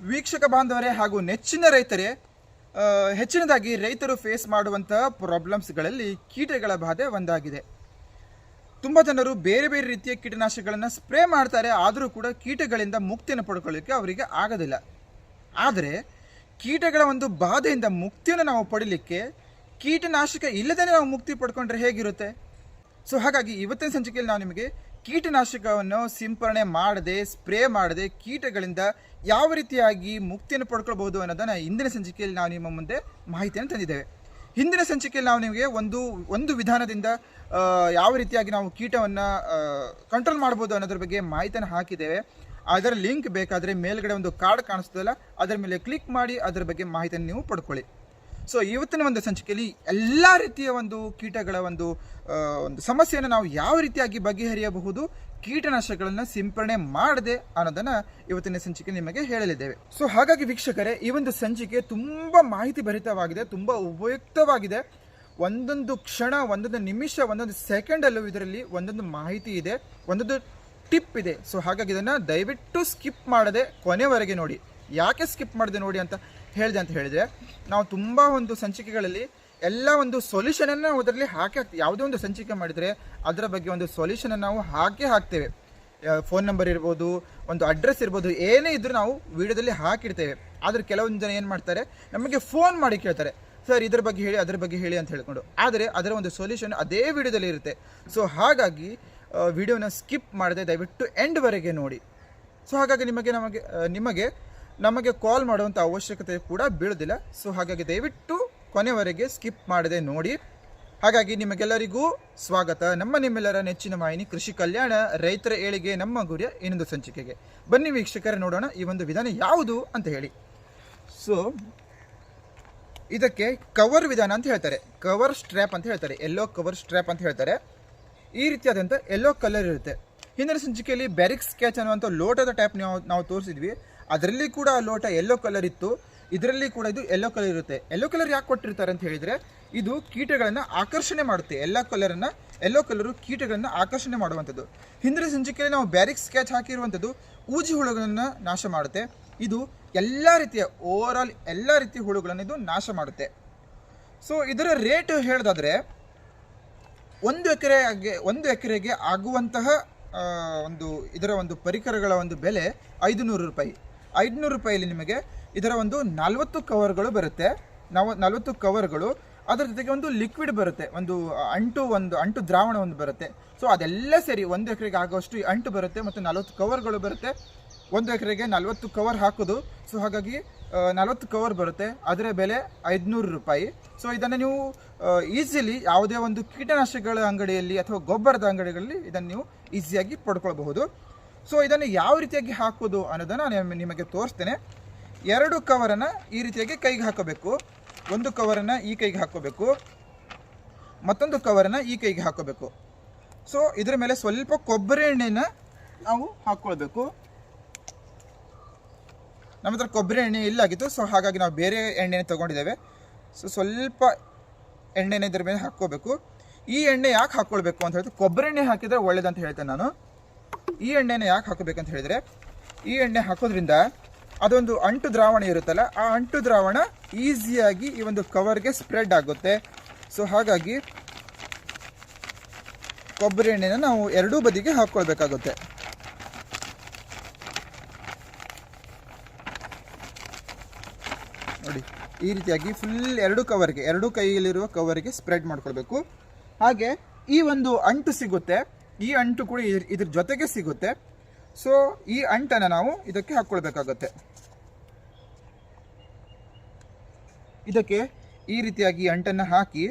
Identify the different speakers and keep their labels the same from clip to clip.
Speaker 1: ವೀಕ್ಷಕ ಬಾಂಧವರೇ ಹಾಗೂ ನೆಚ್ಚಿನ ರೈತರೇ ಹೆಚ್ಚಿನದಾಗಿ ರೈತರು ಫೇಸ್ ಮಾಡುವಂತಹ ಪ್ರಾಬ್ಲಮ್ಸ್ಗಳಲ್ಲಿ ಕೀಟಗಳ ಬಾಧೆ ಒಂದಾಗಿದೆ. ತುಂಬ ಜನರು ಬೇರೆ ಬೇರೆ ರೀತಿಯ ಕೀಟನಾಶಕಗಳನ್ನು ಸ್ಪ್ರೇ ಮಾಡ್ತಾರೆ, ಆದರೂ ಕೂಡ ಕೀಟಗಳಿಂದ ಮುಕ್ತಿಯನ್ನು ಪಡ್ಕೊಳ್ಳಿಕ್ಕೆ ಅವರಿಗೆ ಆಗೋದಿಲ್ಲ. ಆದರೆ, ಕೀಟಗಳ ಒಂದು ಬಾಧೆಯಿಂದ ಮುಕ್ತಿಯನ್ನು ನಾವು ಪಡಿಲಿಕ್ಕೆ ಕೀಟನಾಶಕ ಇಲ್ಲದೇ ನಾವು ಮುಕ್ತಿ ಪಡ್ಕೊಂಡ್ರೆ ಹೇಗಿರುತ್ತೆ? ಸೊ ಹಾಗಾಗಿ ಇವತ್ತಿನ ಸಂಚಿಕೆಯಲ್ಲಿ ನಾವು ನಿಮಗೆ ಕೀಟನಾಶಕವನ್ನು ಸಿಂಪರಣೆ ಮಾಡದೆ, ಸ್ಪ್ರೇ ಮಾಡದೆ ಕೀಟಗಳಿಂದ ಯಾವ ರೀತಿಯಾಗಿ ಮುಕ್ತಿಯನ್ನು ಪಡ್ಕೊಳ್ಬಹುದು ಅನ್ನೋದನ್ನು ಇಂದಿನ ಸಂಚಿಕೆಯಲ್ಲಿ ನಾವು ನಿಮ್ಮ ಮುಂದೆ ಮಾಹಿತಿಯನ್ನು ತಂದಿದ್ದೇವೆ. ಹಿಂದಿನ ಸಂಚಿಕೆಯಲ್ಲಿ ನಾವು ನಿಮಗೆ ಒಂದು ಒಂದು ವಿಧಾನದಿಂದ ಯಾವ ರೀತಿಯಾಗಿ ನಾವು ಕೀಟವನ್ನು ಕಂಟ್ರೋಲ್ ಮಾಡ್ಬೋದು ಅನ್ನೋದ್ರ ಬಗ್ಗೆ ಮಾಹಿತಿಯನ್ನು ಹಾಕಿದ್ದೇವೆ. ಅದರ ಲಿಂಕ್ ಬೇಕಾದರೆ ಮೇಲ್ಗಡೆ ಒಂದು ಕಾರ್ಡ್ ಕಾಣಿಸ್ತದಲ್ಲ, ಅದರ ಮೇಲೆ ಕ್ಲಿಕ್ ಮಾಡಿ ಅದರ ಬಗ್ಗೆ ಮಾಹಿತಿಯನ್ನು ನೀವು ಪಡ್ಕೊಳ್ಳಿ. ಸೊ ಇವತ್ತಿನ ಒಂದು ಸಂಚಿಕೆಯಲ್ಲಿ ಎಲ್ಲ ರೀತಿಯ ಒಂದು ಕೀಟಗಳ ಒಂದು ಒಂದು ಸಮಸ್ಯೆಯನ್ನು ನಾವು ಯಾವ ರೀತಿಯಾಗಿ ಬಗೆಹರಿಯಬಹುದು, ಕೀಟನಾಶಕಗಳನ್ನು ಸಿಂಪರಣೆ ಮಾಡದೆ ಅನ್ನೋದನ್ನು ಇವತ್ತಿನ ಸಂಚಿಕೆ ನಿಮಗೆ ಹೇಳಲಿದ್ದೇವೆ. ಸೊ ಹಾಗಾಗಿ ವೀಕ್ಷಕರೇ, ಈ ಒಂದು ಸಂಚಿಕೆ ತುಂಬ ಮಾಹಿತಿ ಭರಿತವಾಗಿದೆ, ತುಂಬ ಉಪಯುಕ್ತವಾಗಿದೆ. ಒಂದೊಂದು ಕ್ಷಣ, ಒಂದೊಂದು ನಿಮಿಷ, ಒಂದೊಂದು ಸೆಕೆಂಡಲ್ಲೂ ಇದರಲ್ಲಿ ಒಂದೊಂದು ಮಾಹಿತಿ ಇದೆ, ಒಂದೊಂದು ಟಿಪ್ ಇದೆ. ಸೊ ಹಾಗಾಗಿ ಇದನ್ನು ದಯವಿಟ್ಟು ಸ್ಕಿಪ್ ಮಾಡದೆ ಕೊನೆವರೆಗೆ ನೋಡಿ. ಯಾಕೆ ಸ್ಕಿಪ್ ಮಾಡಿದೆ ನೋಡಿ ಅಂತ? ಹೇಳಿದೆ ಅಂತ ಹೇಳಿದರೆ, ನಾವು ತುಂಬ ಒಂದು ಸಂಚಿಕೆಗಳಲ್ಲಿ ಎಲ್ಲ ಒಂದು ಸೊಲ್ಯೂಷನನ್ನು ಅದರಲ್ಲಿ ಹಾಕಿ ಹಾಕ್ತೀವಿ. ಯಾವುದೇ ಒಂದು ಸಂಚಿಕೆ ಮಾಡಿದರೆ ಅದರ ಬಗ್ಗೆ ಒಂದು ಸೊಲ್ಯೂಷನನ್ನು ನಾವು ಹಾಕಿ ಹಾಕ್ತೇವೆ. ಫೋನ್ ನಂಬರ್ ಇರ್ಬೋದು, ಒಂದು ಅಡ್ರೆಸ್ ಇರ್ಬೋದು, ಏನೇ ಇದ್ದರೂ ನಾವು ವಿಡಿಯೋದಲ್ಲಿ ಹಾಕಿಡ್ತೇವೆ. ಆದರೆ ಕೆಲವೊಂದು ಜನ ಏನು ಮಾಡ್ತಾರೆ, ನಮಗೆ ಫೋನ್ ಮಾಡಿ ಕೇಳ್ತಾರೆ. ಸರ್ ಇದ್ರ ಬಗ್ಗೆ ಹೇಳಿ, ಅದ್ರ ಬಗ್ಗೆ ಹೇಳಿ ಅಂತ ಹೇಳ್ಕೊಂಡು. ಆದರೆ ಅದರ ಒಂದು ಸೊಲ್ಯೂಷನ್ ಅದೇ ವಿಡಿಯೋದಲ್ಲಿ ಇರುತ್ತೆ. ಸೊ ಹಾಗಾಗಿ ವಿಡಿಯೋನ ಸ್ಕಿಪ್ ಮಾಡದೆ ದಯವಿಟ್ಟು ಎಂಡ್ವರೆಗೆ ನೋಡಿ. ಸೊ ಹಾಗಾಗಿ ನಿಮಗೆ ನಮಗೆ ನಿಮಗೆ ನಮಗೆ ಕಾಲ್ ಮಾಡುವಂಥ ಅವಶ್ಯಕತೆ ಕೂಡ ಬೀಳೋದಿಲ್ಲ. ಸೊ ಹಾಗಾಗಿ ದಯವಿಟ್ಟು ಕೊನೆವರೆಗೆ ಸ್ಕಿಪ್ ಮಾಡದೆ ನೋಡಿ. ಹಾಗಾಗಿ ನಿಮಗೆಲ್ಲರಿಗೂ ಸ್ವಾಗತ. ನಮ್ಮ ನಿಮ್ಮೆಲ್ಲರ ನೆಚ್ಚಿನ ಮಾಹಿನಿ ಕೃಷಿ ಕಲ್ಯಾಣ ರೈತರ ಏಳಿಗೆ ನಮ್ಮ ಗುರಿಯ ಇನ್ನೊಂದು ಸಂಚಿಕೆಗೆ. ಬನ್ನಿ ವೀಕ್ಷಕರೇ, ನೋಡೋಣ ಈ ಒಂದು ವಿಧಾನ ಯಾವುದು ಅಂತ ಹೇಳಿ. ಸೊ ಇದಕ್ಕೆ ಕವರ್ ವಿಧಾನ ಅಂತ ಹೇಳ್ತಾರೆ. ಕವರ್ ಸ್ಟ್ರ್ಯಾಪ್ ಅಂತ ಹೇಳ್ತಾರೆ. ಎಲ್ಲೋ ಕವರ್ ಸ್ಟ್ರ್ಯಾಪ್ ಅಂತ ಹೇಳ್ತಾರೆ. ಈ ರೀತಿಯಾದಂಥ ಎಲ್ಲೋ ಕಲರ್ ಇರುತ್ತೆ. ಹಿಂದಿನ ಸಂಚಿಕೆಯಲ್ಲಿ ಬ್ಯಾರಿಕ್ ಸ್ಕೆಚ್ ಅನ್ನುವಂಥ ಲೋಟದ ಟೈಪ್ ನಾವು ನಾವು ತೋರಿಸಿದ್ವಿ. ಅದರಲ್ಲಿ ಕೂಡ ಲೋಟ ಎಲ್ಲೋ ಕಲರ್ ಇತ್ತು. ಇದರಲ್ಲಿ ಕೂಡ ಇದು ಎಲ್ಲೋ ಕಲರ್ ಇರುತ್ತೆ. ಎಲ್ಲೋ ಕಲರ್ ಯಾಕೆ ಕೊಟ್ಟಿರ್ತಾರೆ ಅಂತ ಹೇಳಿದರೆ, ಇದು ಕೀಟಗಳನ್ನು ಆಕರ್ಷಣೆ ಮಾಡುತ್ತೆ. ಎಲ್ಲ ಕಲರನ್ನು ಎಲ್ಲೋ ಕಲರು ಕೀಟಗಳನ್ನು ಆಕರ್ಷಣೆ ಮಾಡುವಂಥದ್ದು. ಹಿಂದಿನ ಸಂಚಿಕೆಯಲ್ಲಿ ನಾವು ಬ್ಯಾರಿಕ್ ಸ್ಕೆಚ್ ಹಾಕಿರುವಂಥದ್ದು ಊಜಿ ಹುಳುಗಳನ್ನು ನಾಶ ಮಾಡುತ್ತೆ. ಇದು ಎಲ್ಲ ರೀತಿಯ ಓವರ್ ಆಲ್ ಎಲ್ಲ ರೀತಿಯ ಹುಳುಗಳನ್ನು ಇದು ನಾಶ ಮಾಡುತ್ತೆ. ಸೊ ಇದರ ರೇಟ್ ಹೇಳೋದಾದರೆ, ಒಂದು ಎಕರೆಗೆ ಒಂದು ಎಕರೆಗೆ ಆಗುವಂತಹ ಒಂದು, ಇದರ ಒಂದು ಪರಿಕರಗಳ ಒಂದು ಬೆಲೆ ಐದು ನೂರು ರೂಪಾಯಿ. ಐದುನೂರು ರೂಪಾಯಿಯಲ್ಲಿ ನಿಮಗೆ ಇದರ ಒಂದು ನಲವತ್ತು ಕವರ್ಗಳು ಬರುತ್ತೆ. ನಾವು ನಲವತ್ತು ಕವರ್ಗಳು, ಅದರ ಜೊತೆಗೆ ಒಂದು ಲಿಕ್ವಿಡ್ ಬರುತ್ತೆ. ಒಂದು ಅಂಟು ಒಂದು, ಅಂಟು ದ್ರಾವಣ ಒಂದು ಬರುತ್ತೆ. ಸೊ ಅದೆಲ್ಲ ಸೇರಿ ಒಂದು ಎಕರೆಗೆ ಆಗುವಷ್ಟು ಅಂಟು ಬರುತ್ತೆ ಮತ್ತು ನಲವತ್ತು ಕವರ್ಗಳು ಬರುತ್ತೆ. ಒಂದು ಎಕರೆಗೆ ನಲವತ್ತು ಕವರ್ ಹಾಕೋದು. ಸೊ ಹಾಗಾಗಿ ನಲವತ್ತು ಕವರ್ ಬರುತ್ತೆ. ಅದರ ಬೆಲೆ ಐದುನೂರು ರೂಪಾಯಿ. ಸೊ ಇದನ್ನು ನೀವು ಈಸಿಲಿ ಯಾವುದೇ ಒಂದು ಕೀಟನಾಶಕಗಳ ಅಂಗಡಿಯಲ್ಲಿ ಅಥವಾ ಗೊಬ್ಬರದ ಅಂಗಡಿಗಳಲ್ಲಿ ಇದನ್ನು ನೀವು ಈಸಿಯಾಗಿ ಪಡ್ಕೊಳ್ಬಹುದು. ಸೊ ಇದನ್ನು ಯಾವ ರೀತಿಯಾಗಿ ಹಾಕೋದು ಅನ್ನೋದನ್ನು ನಾನು ನಿಮಗೆ ತೋರಿಸ್ತೇನೆ. ಎರಡು ಕವರನ್ನು ಈ ರೀತಿಯಾಗಿ ಕೈಗೆ ಹಾಕೋಬೇಕು. ಒಂದು ಕವರನ್ನು ಈ ಕೈಗೆ ಹಾಕೋಬೇಕು. ಮತ್ತೊಂದು ಕವರನ್ನು ಈ ಕೈಗೆ ಹಾಕೋಬೇಕು. ಸೊ ಇದರ ಮೇಲೆ ಸ್ವಲ್ಪ ಕೊಬ್ಬರಿ ಎಣ್ಣೆನ ನಾವು ಹಾಕ್ಕೊಳ್ಬೇಕು ನಮ್ಮ ಹತ್ರ ಕೊಬ್ಬರಿ ಎಣ್ಣೆ ಇಲ್ಲಾಗಿತ್ತು ಸೊ ಹಾಗಾಗಿ ನಾವು ಬೇರೆ ಎಣ್ಣೆನ ತೊಗೊಂಡಿದ್ದೇವೆ. ಸೊ ಸ್ವಲ್ಪ ಎಣ್ಣೆನ ಇದ್ರ ಮೇಲೆ ಹಾಕ್ಕೋಬೇಕು ಈ ಎಣ್ಣೆ ಯಾಕೆ ಹಾಕ್ಕೊಳ್ಬೇಕು ಅಂತ ಹೇಳಿದ್ರೆ ಕೊಬ್ಬರಿ ಎಣ್ಣೆ ಹಾಕಿದರೆ ಒಳ್ಳೇದಂತ ಹೇಳ್ತೇನೆ ನಾನು. ಈ ಎಣ್ಣೆನ ಯಾಕೆ ಹಾಕೋಬೇಕಂತ ಹೇಳಿದ್ರೆ, ಈ ಎಣ್ಣೆ ಹಾಕೋದ್ರಿಂದ ಅದೊಂದು ಅಂಟು ದ್ರಾವಣ ಇರುತ್ತಲ್ಲ, ಆ ಅಂಟು ದ್ರಾವಣ ಈಸಿಯಾಗಿ ಈ ಒಂದು ಕವರ್ಗೆ ಸ್ಪ್ರೆಡ್ ಆಗುತ್ತೆ. ಸೊ ಹಾಗಾಗಿ ಕೊಬ್ಬರಿ ಎಣ್ಣೆನ ನಾವು ಎರಡೂ ಬದಿಗೆ ಹಾಕ್ಕೊಳ್ಬೇಕಾಗುತ್ತೆ ನೋಡಿ, ಈ ರೀತಿಯಾಗಿ ಫುಲ್ ಎರಡು ಕವರ್ಗೆ, ಎರಡು ಕೈಯಲ್ಲಿರುವ ಕವರ್ಗೆ ಸ್ಪ್ರೆಡ್ ಮಾಡ್ಕೊಳ್ಬೇಕು. ಹಾಗೆ ಈ ಒಂದು ಅಂಟು ಸಿಗುತ್ತೆ. ಈ ಅಂಟು ಕೂಡ ಇದ್ರ- ಜೊತೆಗೆ ಸಿಗುತ್ತೆ. ಸೊ ಈ ಅಂಟನ್ನು ನಾವು ಇದಕ್ಕೆ ಹಾಕ್ಕೊಳ್ಬೇಕಾಗುತ್ತೆ ಇದಕ್ಕೆ ಈ ರೀತಿಯಾಗಿ ಅಂಟನ್ನು ಹಾಕಿ,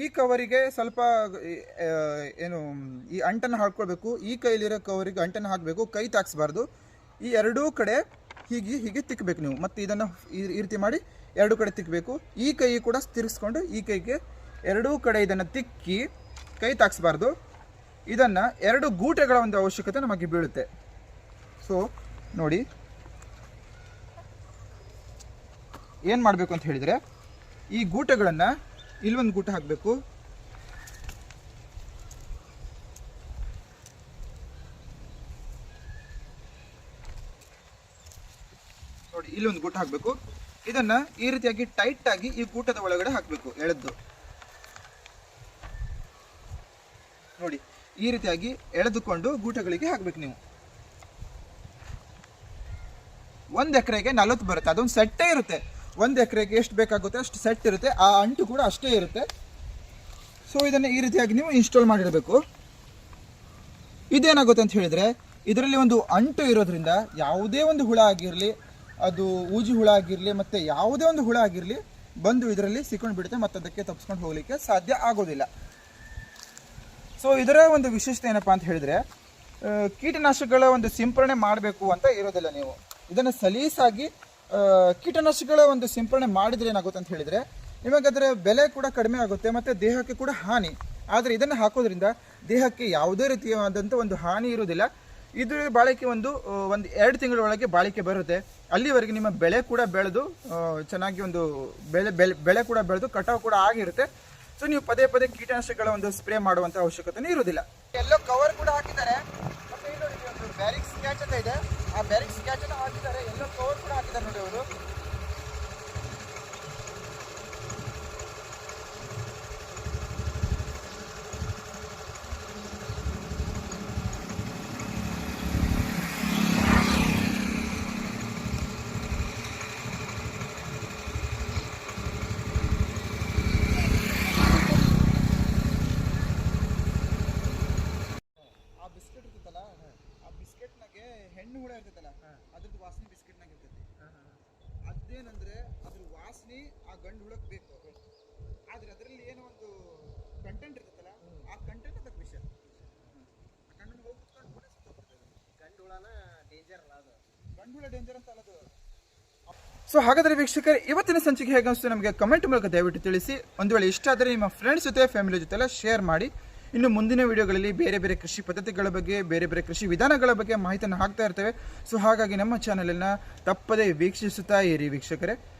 Speaker 1: ಈ ಕವರಿಗೆ ಸ್ವಲ್ಪ ಏನು, ಈ ಅಂಟನ್ನು ಹಾಕ್ಕೊಳ್ಬೇಕು ಈ ಕೈಲಿರೋ ಕವರಿಗೆ ಅಂಟನ್ನು ಹಾಕಬೇಕು. ಕೈ ತಾಕ್ಸ್ಬಾರ್ದು. ಈ ಎರಡೂ ಕಡೆ ಹೀಗೆ ಹೀಗೆ ತಿಕ್ಕಬೇಕು ನೀವು. ಮತ್ತು ಇದನ್ನು ಈ ಈ ರೀತಿ ಮಾಡಿ ಎರಡೂ ಕಡೆ ತಿಕ್ಕಬೇಕು ಈ ಕೈ ಕೂಡ ತಿರುಗಿಸ್ಕೊಂಡು ಈ ಕೈಗೆ ಎರಡೂ ಕಡೆ ಇದನ್ನು ತಿಕ್ಕಿ ಕೈ ತಾಕ್ಸ್ಬಾರ್ದು. ಇದನ್ನು ಎರಡು ಗೂಟೆಗಳ ಒಂದು ಅವಶ್ಯಕತೆ ನಮಗೆ ಬೀಳುತ್ತೆ. ಸೊ ನೋಡಿ. ಏನು ಮಾಡಬೇಕು ಅಂತ ಹೇಳಿದರೆ, ಈ ಗೂಟೆಗಳನ್ನು ಇಲ್ಲೊಂದು ಗೂಟ ಹಾಕಬೇಕು. ನೋಡಿ ಇಲ್ಲಿ ಒಂದು ಗೂಟ ಹಾಕಬೇಕು. ಇದನ್ನು ಈ ರೀತಿಯಾಗಿ ಟೈಟ್ ಆಗಿ ಈ ಗೂಟದ ಒಳಗಡೆ ಹಾಕಬೇಕು ಎಳೆದು. ನೋಡಿ, ಈ ರೀತಿಯಾಗಿ ಎಳೆದುಕೊಂಡು ಗೂಟಗಳಿಗೆ ಹಾಕ್ಬೇಕು ನೀವು. ಒಂದು ಎಕರೆಗೆ ನಲವತ್ತು ಬರುತ್ತೆ, ಅದೊಂದು ಸೆಟ್ಟೇ ಇರುತ್ತೆ. ಒಂದು ಎಕರೆಗೆ ಎಷ್ಟು ಬೇಕಾಗುತ್ತೆ ಅಷ್ಟು ಸೆಟ್ ಇರುತ್ತೆ, ಆ ಅಂಟು ಕೂಡ ಅಷ್ಟೇ ಇರುತ್ತೆ. ಸೊ ಇದನ್ನು ಈ ರೀತಿಯಾಗಿ ನೀವು ಇನ್ಸ್ಟಾಲ್ ಮಾಡಿರಬೇಕು. ಇದೇನಾಗುತ್ತೆ ಅಂತ ಹೇಳಿದ್ರೆ, ಇದರಲ್ಲಿ ಒಂದು ಅಂಟು ಇರೋದ್ರಿಂದ ಯಾವುದೇ ಒಂದು ಹುಳ ಆಗಿರಲಿ, ಅದು ಊಜಿ ಹುಳ ಆಗಿರಲಿ, ಮತ್ತು ಯಾವುದೇ ಒಂದು ಹುಳ ಆಗಿರಲಿ, ಬಂದು ಇದರಲ್ಲಿ ಸಿಕ್ಕೊಂಡು ಬಿಡುತ್ತೆ ಮತ್ತು ಅದಕ್ಕೆ ತಪ್ಪಿಸ್ಕೊಂಡು ಹೋಗಲಿಕ್ಕೆ ಸಾಧ್ಯ ಆಗೋದಿಲ್ಲ. ಸೊ ಇದರ ಒಂದು ವಿಶೇಷತೆ ಏನಪ್ಪಾ ಅಂತ ಹೇಳಿದ್ರೆ ಕೀಟನಾಶಕಗಳ ಒಂದು ಸಿಂಪರಣೆ ಮಾಡಬೇಕು ಅಂತ ಇರೋದಿಲ್ಲ ನೀವು. ಇದನ್ನು ಸಲೀಸಾಗಿ ಕೀಟನಾಶಕಗಳ ಒಂದು ಸಿಂಪರಣೆ ಮಾಡಿದ್ರೆ ಏನಾಗುತ್ತೆ ಅಂತ ಹೇಳಿದ್ರೆ ನಿಮಗೆ ಅದರ ಬೆಲೆ ಕೂಡ ಕಡಿಮೆ ಆಗುತ್ತೆ ಮತ್ತು ದೇಹಕ್ಕೆ ಕೂಡ ಹಾನಿ. ಆದರೆ ಇದನ್ನು ಹಾಕೋದ್ರಿಂದ ದೇಹಕ್ಕೆ ಯಾವುದೇ ರೀತಿಯಾದಂಥ ಒಂದು ಹಾನಿ ಇರೋದಿಲ್ಲ ಇದು ಬಾಳಿಕೆ ಒಂದು ಒಂದು ಎರಡು ತಿಂಗಳ ಒಳಗೆ ಬಾಳಿಕೆ ಬರುತ್ತೆ. ಅಲ್ಲಿವರೆಗೆ ನಿಮ್ಮ ಬೆಳೆ ಕೂಡ ಬೆಳೆದು ಚೆನ್ನಾಗಿ ಒಂದು ಬೆಳೆ ಬೆಳೆ ಬೆಳೆ ಕೂಡ ಬೆಳೆದು ಕಟಾವು ಕೂಡ ಆಗಿರುತ್ತೆ. ಸೊ ನೀವು ಪದೇ ಪದೇ ಕೀಟನಾಶಕಗಳ ಒಂದು ಸ್ಪ್ರೇ ಮಾಡುವಂತ ಅವಶ್ಯಕತೆ ಇರುವುದಿಲ್ಲ. ಎಲ್ಲೋ ಕವರ್ ಕೂಡ ಹಾಕಿದ್ದಾರೆ ಮತ್ತೆ ಇಲ್ಲಿ ನೋಡಿ ಒಂದು ಬ್ಯಾರಿಕ್ಸ್ ಕ್ಯಾಚ್ ಅಂತ ಇದೆ ಆ ಬ್ಯಾರಿಕ್ಸ್ ಕ್ಯಾಚ್ ಅನ್ನು ಹಾಕಿದ್ದಾರೆ ಎಲ್ಲೋ ಕವರ್ ಕೂಡ ಹಾಕಿದ್ದಾರೆ ನೋಡಿ ಅವರು ಆ ಬಿಸ್ಕೆಟ್ ಇರ್ತೈತಲ್ಲ ಆ ಬಿಸ್ಕೆಟ್ನಾಗೆ ಹೆಣ್ಣು ಹುಳ ಇರ್ತೈತಲ್ಲ ಅದ್ರದ್ದು ವಾಸನೆ ಬಿಸ್ಕೆಟ್ನಾಗ ಇರ್ತೈತಿ. ಅದೇನಂದ್ರೆ ಅದ್ರ ವಾಸನೆ ಆ ಗಂಡು ಹುಳಕ್ಕೆ ಬೇಕು ಆದ್ರೆ ಅದರಲ್ಲಿ ಏನೋ ಒಂದು ಕಂಟೆಂಟ್ ಇರ್ತೈತಲ್ಲ ಆ ಕಂಟೆಂಟ್ ಅದಕ್ಕೆ ವಿಷಯ. ಹೋಗಿ ಕೂಡ.
Speaker 2: ಗಂಡು ಹುಳನ ಡೇಂಜರ್ ಅಲ್ಲ ಅದು.
Speaker 1: ಗಂಡು ಹುಳ ಡೇಂಜರ್ ಅಂತ ಅಲ್ಲದು ಸೊ ಹಾಗಾದ್ರೆ ವೀಕ್ಷಕರೇ ಇವತ್ತಿನ ಸಂಚಿಕೆ ಹೇಗೆ ಅನಿಸ್ತು ನಮಗೆ ಕಮೆಂಟ್ ಮೂಲಕ ದಯವಿಟ್ಟು ತಿಳಿಸಿ. ಒಂದು ವೇಳೆ ಇಷ್ಟ ಆದರೆ ನಿಮ್ಮ ಫ್ರೆಂಡ್ಸ್ ಜೊತೆ ಫ್ಯಾಮಿಲಿ ಜೊತೆ ಎಲ್ಲ ಶೇರ್ ಮಾಡಿ. ಇನ್ನು ಮುಂದಿನ ವಿಡಿಯೋಗಳಲ್ಲಿ ಬೇರೆ ಬೇರೆ ಕೃಷಿ ಪದ್ಧತಿಗಳ ಬಗ್ಗೆ, ಬೇರೆ ಬೇರೆ ಕೃಷಿ ವಿಧಾನಗಳ ಬಗ್ಗೆ ಮಾಹಿತಿಯನ್ನು ಹಾಕ್ತಾ ಇರ್ತೇವೆ. ಸೊ ಹಾಗಾಗಿ ನಮ್ಮ ಚಾನಲನ್ನು ತಪ್ಪದೇ ವೀಕ್ಷಿಸುತ್ತಾ ಇರಿ ವೀಕ್ಷಕರೇ.